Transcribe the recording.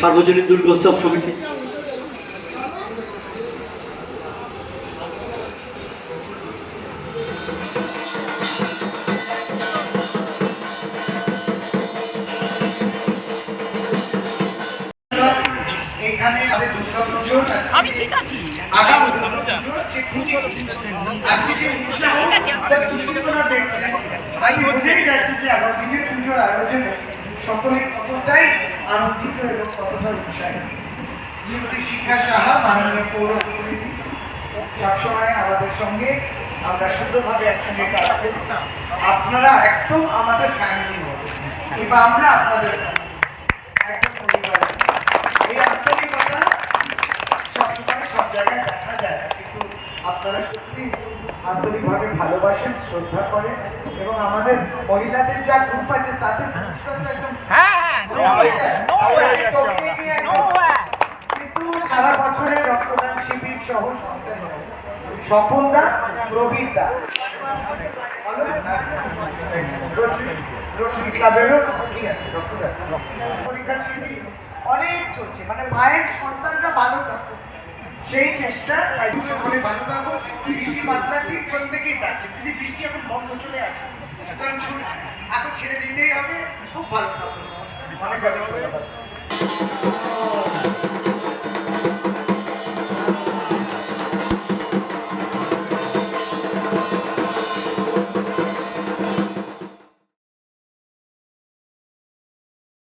সার্বজনীন দুর্গোৎসব সমিতি এখানে আমাদের আছে। আমি ঠিক আছি আমি বোঝাই যাচ্ছি যে আমার দিনের পুজোর আয়োজনে সকলে কতটাই আনন্দিত এবং কতটা উৎসাহী শ্রীমতী শিখা সাহা মাননীয় পৌর সবসময় আমাদের সঙ্গে আমরা সুন্দরভাবে একসঙ্গে করি। আপনারা একদম আমাদের ফ্যামিলির মতো। কিংবা আমরা আপনাদের একদম এই আন্তরিকতা সবসময় সব জায়গায় দেখা যায়। না কিন্তু আপনারা সত্যি আন্তরিকভাবে ভালোবাসেন শ্রদ্ধা করেন এবং আমাদের মহিলাদের যা গ্রুপ আছে তাদের পুরস্কারটা একদম সহ ঠিক আছে রক্তদান পরীক্ষা অনেক চলছে মানে মায়ের সন্তানরা ভালো থাকুক সেই চেষ্টা তাই ভালো থাকো বৃষ্টি মাত্রাতিক প্রত্যেকেই ডাকছে যদি বৃষ্টি এখন বন্ধ চলে আসে এখন ছেড়ে দিতেই হবে খুব ভালো থাকো অনেক ভালো